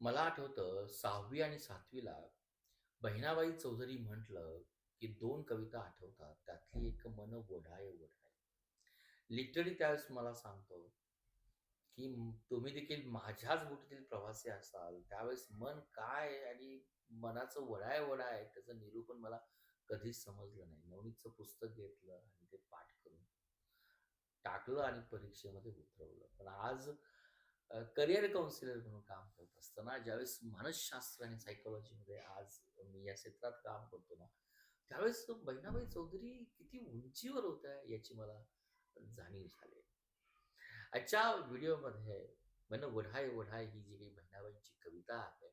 मला आठवतं सहावी आणि सातवीला बहिणाबाई चौधरी म्हटलं, की दोन कविता आठवतात. त्यातली एक मन ओढाय ओढाय. लिटरली त्यावेळेस मला सांगतो, की तुम्ही देखील माझ्याच बोटीतील प्रवासी असाल. त्यावेळेस मन काय आणि मनाचं वढाय ओढाय त्याचं निरूपण मला कधीच समजलं नाही. नवनीतचं पुस्तक घेतलं आणि ते पाठ करून टाकलं आणि परीक्षेमध्ये उतरवलं. पण आज करिअर करियर काउन्सिलर म्हणून काम करत असताना ज्यावेळेस मानसशास्त्र आणि सायकोलॉजीमध्ये आज मी या क्षेत्रात काम करतो ना, त्यावेळेस बहिणाबाई चौधरी किती उंचीवर होत्या याची मला जाणीव झाली. आजच्या व्हिडिओमध्ये "मन वढाय वढाय ही जी काही बहिणाबाईंची कविता आहे,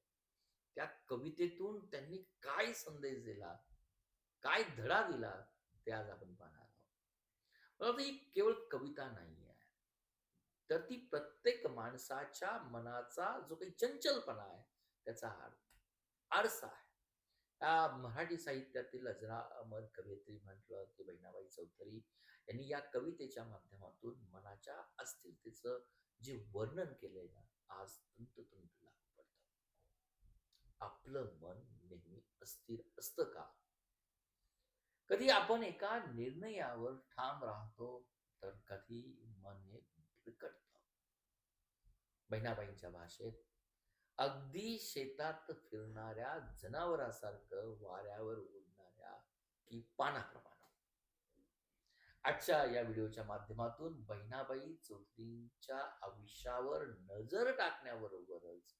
त्या कवितेतून त्यांनी काय संदेश दिला, काय धडा दिला, ते आज आपण पाहणार आहोत. मला ही केवळ कविता नाहीये. तर ती प्रत्येक माणसाच्या मनाचा जो काही चंचलपणा आहे, त्याचा आरसा आहे. या मराठी साहित्यातील अजरामर कवयित्री म्हटलं, की बहिणाबाई चौधरी यांनी या कवितेच्या माध्यमातून मनाच्या अस्थिरतेचं जे वर्णन केलंय ना, आज तंतोतंत लागू पडत आपलं मन नेहमी अस्थिर असतं का? कधी आपण एका निर्णयावर ठाम राहतो, तर कधी मन हे बहिणाबाईंच्या भाषेत अगदी शेतात फिरणाऱ्या जनावरासारखं वाऱ्यावर उडणाऱ्या की पानाप्रमाणे. आजच्या या व्हिडिओच्या माध्यमातून बहिणाबाई चौधरींच्या आयुष्यावर नजर टाकण्याबरोबरच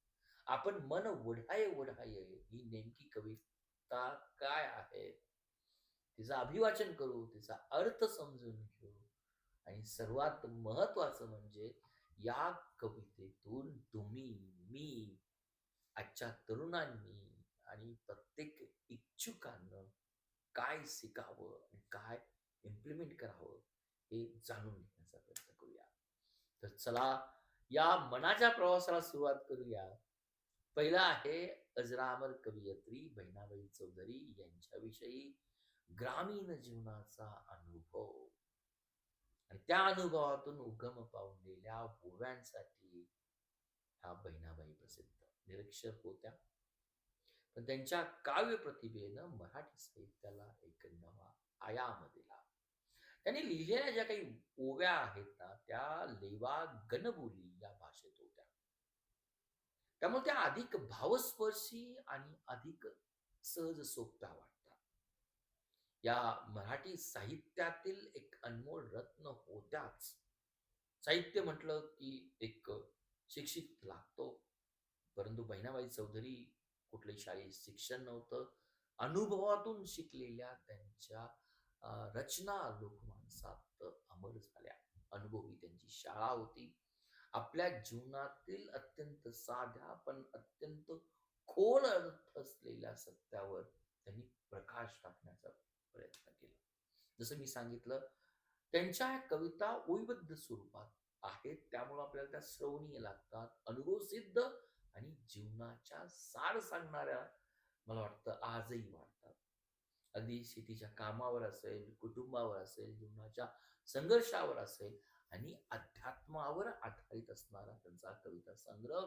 आपण मन ओढाय ओढाय ही नेमकी कविता काय आहे, तिचं अभिवाचन करू, तिचा अर्थ समजून घेऊ आणि सर्वात महत्वाचं म्हणजे या कवितेतून तुम्ही, मी, आजच्या तरुणांनी आणि प्रत्येक इच्छुकांना काय शिकावं आणि काय इम्प्लिमेंट करावं हे जाणून घेण्याचा प्रयत्न करूया. तर चला या मनाच्या प्रवासाला सुरुवात करूया. पहिला आहे अजरामर कवयित्री बहिणाबाई चौधरी यांच्याविषयी ग्रामीण जीवनाचा अनुभव आणि त्या अनुभवातून उगम पावलेल्या ओव्यांसाठी ह्या बहिणाबाई प्रसिद्ध निरक्षर होत्या. पण त्यांच्या काव्य प्रतिभेनं मराठी साहित्याला एक नवा आयाम दिला. त्यांनी लिहिलेल्या ज्या काही ओव्या आहेत ना, त्या लेवा गणबोली या भाषेत होत्या. त्यामुळे त्या अधिक भावस्पर्शी आणि अधिक सहज सोप्या वाटतात. या मराठी साहित्यातील एक अनमोल रत्न होत्याच. साहित्य म्हटलं की एक शिक्षित लागतो. परंतु बहिणाबाई चौधरी कुठलंही शालेय शिक्षण नव्हतं. अनुभवातून शिकलेल्या त्यांच्या रचना लोकमानसात अमर झाल्या. अनुभवी त्यांची शाळा होती. आपल्या जीवनातील अत्यंत साध्या पण अत्यंत खोल अर्थ असलेल्या सत्यावर त्यांनी प्रकाश टाकण्याचा प्रयत्न केला. जसं मी सांगितलं, त्यांच्या ह्या कविता ओवीबद्ध स्वरूपात आहेत. त्यामुळे आपल्याला त्या श्रवणीय लागतात. अनुभव सिद्ध आणि जीवनाच्या सार सांगणाऱ्या मला वाटतं आजही वाटतात. अगदी शेतीच्या कामावर असेल, कुटुंबावर असेल, जीवनाच्या संघर्षावर असेल आणि अध्यात्मावर आधारित असणारा त्यांचा कविता संग्रह.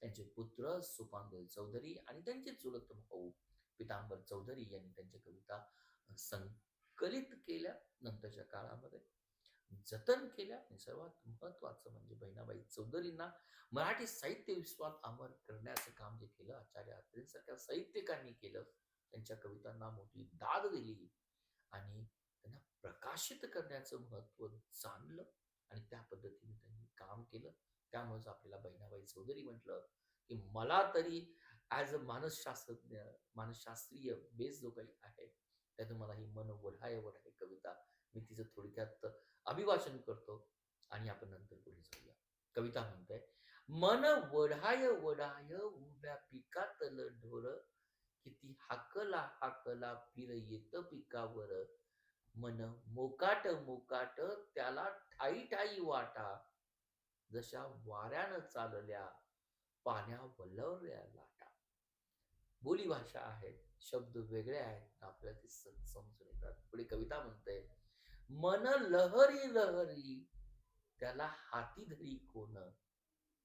त्यांचे पुत्र सुपांगल चौधरी आणि त्यांचे चुलत भाऊ पितांबर चौधरी यांनी त्यांच्या कविता संकलित केल्या. नंतरच्या काळामध्ये जतन केल्या आणि सर्वात महत्वाचं म्हणजे बहिणाबाई चौधरींना मराठी साहित्य विश्वात अमर करण्याचं काम जे केलं आचार्य अत्रेंसारख्या साहित्यिकांनी केलं. त्यांच्या कवितांना मोठी दाद दिली आणि त्यांना प्रकाशित करण्याचं महत्त्व जाणलं आणि त्या पद्धतीने त्यांनी काम केलं. त्यामुळेच आपल्याला बहिणाबाई चौधरी म्हटलं, की मला तरी ॲज अ मानसशास्त्रज्ञ, मानसशास्त्रीय बेस जो काही आहे, त्यातून मला ही मन ओढाय आहे कविता. मी तिचं थोडक्यात अभिवाचन करतो आणि आपण नंतर पुढे जाऊया. कविता म्हणते, मन वढाय वढाय उभ्या पिकातल ढोर. किती हाकला हाकला फिर येत पिकावर. मन मोकाट मोकाट त्याला ठाई ठाई वाटा. जशा वाऱ्यानं चालल्या पाण्या वलवल्या लाटा. बोली भाषा आहे. शब्द वेगळे आहेत आपल्याला ते समजून येतात. पुढे कविता म्हणते मन लहरी लहरी त्याला हाती धरी कोण?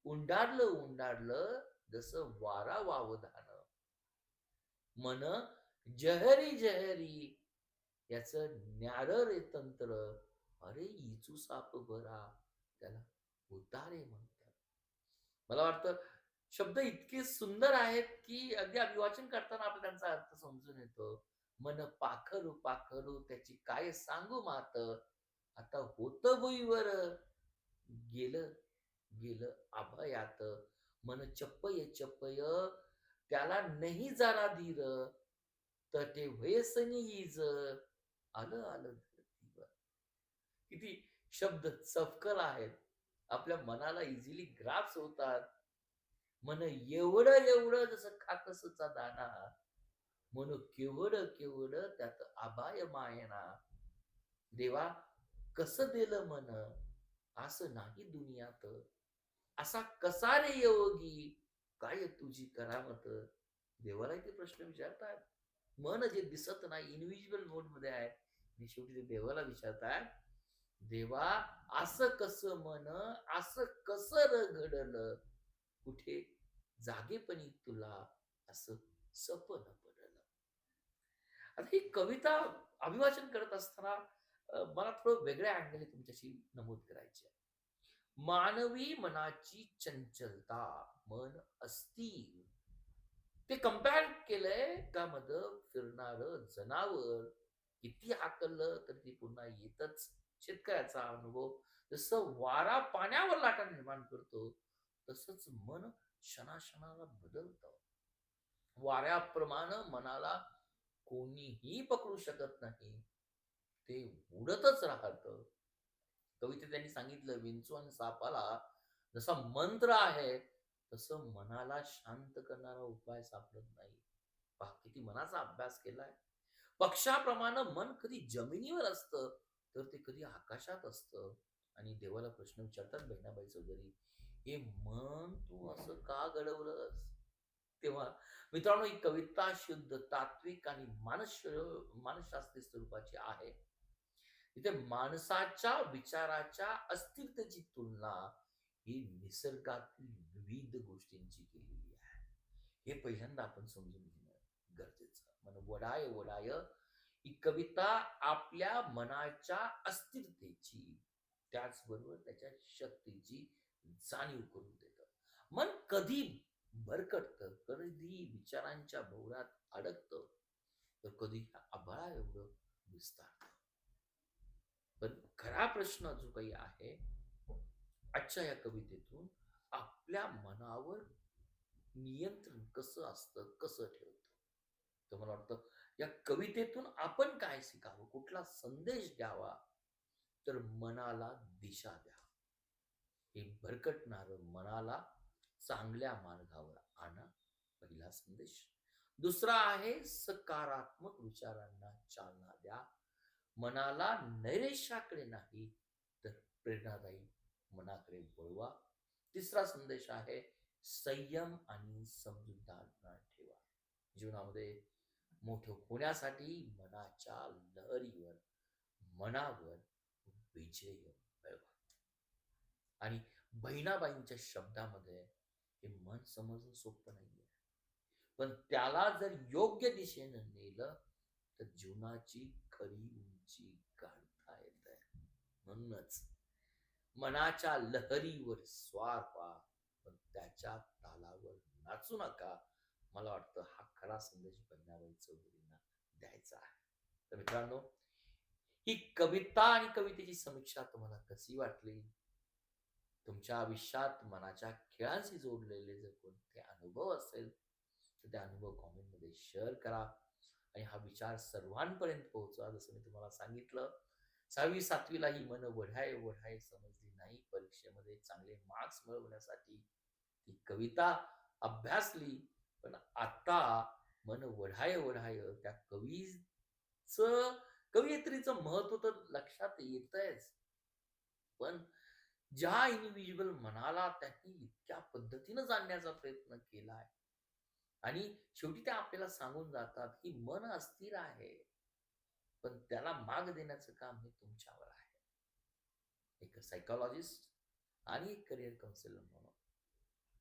उंडाडलं उंडाडलं जसं वारा वावधान. मन जहरी जहरी याच न्यार रे तंत्र. अरे इचू साप बरा त्याला उतारे म्हणतात. मला वाटतं शब्द इतके सुंदर आहेत की अगदी अभिवाचन करताना आपल्याला त्यांचा अर्थ समजून येतो. मन पाखरू पाखरू त्याची काय सांगू मात? आता होत भुईवर. गेलं गेलं आभयात मन चप्पय चप्पय त्याला नाही जरा धीर. तर ते वयसनी इज आलं आलं धरतीवर. किती शब्द चपकल आहेत. आपल्या मनाला इझिली ग्राफ्स होतात. मन एवढं एवढं जसं खाकसचा दाना मन केवढ केवढ त्यात आबाय मायना. देवा कस दिलं मन असं नाही दुनियात. असा कसा रे योगी? काय तुझी करामत? देवाला ते प्रश्न विचारतात. मन जे दिसत नाही इनव्हिज्युअल मोडमध्ये आहे. आणि शेवटी ते देवाला विचारतात देवा असं कसं मन असं कसं र घडलं कुठे जागेपणी तुला असं सपन पडलं. आता ही कविता अभिवाचन करत असताना मला थोडं वेगळ्या अँगल तुमच्याशी नमूद करायचे मानवी मनाची चंचलता मन अस्थिर. ते कंपेअर केलंय का मध फिरणार जनावर. किती हाकललं तर ती पुन्हा येतच. शेतकऱ्याचा अनुभव. जसं वारा पाण्यावर लाटा निर्माण करतो तसंच मन क्षणाक्षणाला बदलतं. वाऱ्याप्रमाणे मनाला कोणीही पकडू शकत नाही. ते उडतच राहत. कवितेत त्यांनी सांगितलं विंचू आणि सापाला जसा मंत्र आहे तसं मनाला शांत करणारा उपाय सापडत नाही. पहा किती मनाचा अभ्यास केलाय. पक्षाप्रमाणे मन कधी जमिनीवर असतं तर ते कधी आकाशात असतं. आणि देवाला प्रश्न विचारतात बहिणाबाई चौधरी हे मन तू असं का घडवलंस? तेव्हा मित्रांनो ही कविता शुद्ध तात्विक आणि मानस मानसशास्त्रीय स्वरूपाची आहे. इथे माणसाच्या विचाराच्या अस्थिरतेची तुलना ही निसर्गातील विविध गोष्टींची केलेली आहे. हे पहिल्यांदा आपण समजून घेणं गरजेचं. मन वडाय वडाय ही कविता आपल्या मनाच्या अस्थिरतेची त्याचबरोबर त्याच्या शक्तीची जाणीव करून देतं. मन कधी भरकटतं कधी विचारांच्या भोवऱ्यात अडकतं तर कधी आभाळा एवढं विस्तारत. पण खरा प्रश्न जो काही आहे आजच्या या कवितेतून आपल्या मनावर नियंत्रण कसं असतं कसं ठेवतं? तर मला वाटतं या कवितेतून आपण काय शिकावं कुठला संदेश द्यावा तर मनाला दिशा द्या हे भरकटणारं मनाला चांगल्या मार्गावर आणा पहिला संदेश. दुसरा आहे सकारात्मक विचारांना चालना द्या. मनाला नैरेशाकडे नाही तर प्रेरणादायी मनाकडे वळवा. तिसरा संदेश आहे संयम आणि समजूतदारपणा ठेवा. जीवनामध्ये मोठं होण्यासाठी मनाच्या लहरीवर मनावर विजय आणि बहिणाबाईंच्या शब्दामध्ये हे मन समजणं सोपं नाहीये. पण त्याला जर योग्य दिशेनं नेलं तर जीवनाची खरी उंची गाठता आहे म्हणूनच मनाच्या लहरीवर स्वार पा पण त्याच्या तालावर नाचू नका. मला वाटतं हा खरा संदेश बहिणाबाई चौधरींना द्यायचा आहे. तर मित्रांनो ही कविता आणि कवितेची समीक्षा तुम्हाला कशी वाटली? तुमच्या आयुष्यात मनाच्या खेळांशी जोडलेले जर कोणते अनुभव असेल तर ते अनुभव कॉमेंटमध्ये शेअर करा. आणि हा विचार सर्वांपर्यंत पोहोचवा जसं मी तुम्हाला सांगितलं. सहावी सातवीला ही मन वढाय वढाय समजली नाही. परीक्षेमध्ये चांगले मार्क्स मिळवण्यासाठी ती कविता अभ्यासली. पण आता मन वढाय वढाय त्या कवीच कवयित्रीचं महत्त्व तर लक्षात येतच पण ज्या इंडिव्हिज्युअल मनाला त्यांनी इतक्या पद्धतीनं जाणण्याचा प्रयत्न केलाय. आणि शेवटी त्या आपल्याला सांगून जातात की मन अस्थिर आहे पण त्याला माग देण्याचं काम हे तुमच्यावर आहे. एक सायकोलॉजिस्ट आणि एक करिअर काउन्सिलर म्हणून.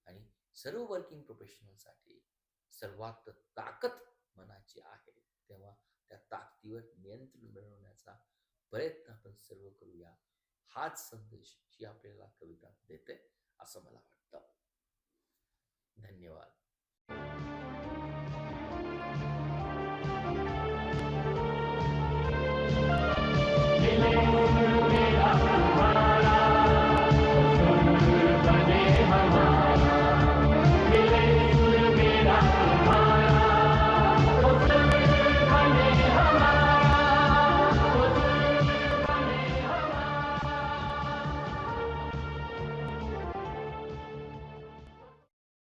आणि सर्व वर्किंग प्रोफेशनलसाठी सर्वात ताकद मनाची आहे. तेव्हा त्या ताकदीवर नियंत्रण मिळवण्याचा प्रयत्न आपण सर्व करूया. हाच संदेश ही आपल्याला कविता देते असं मला वाटतं धन्यवाद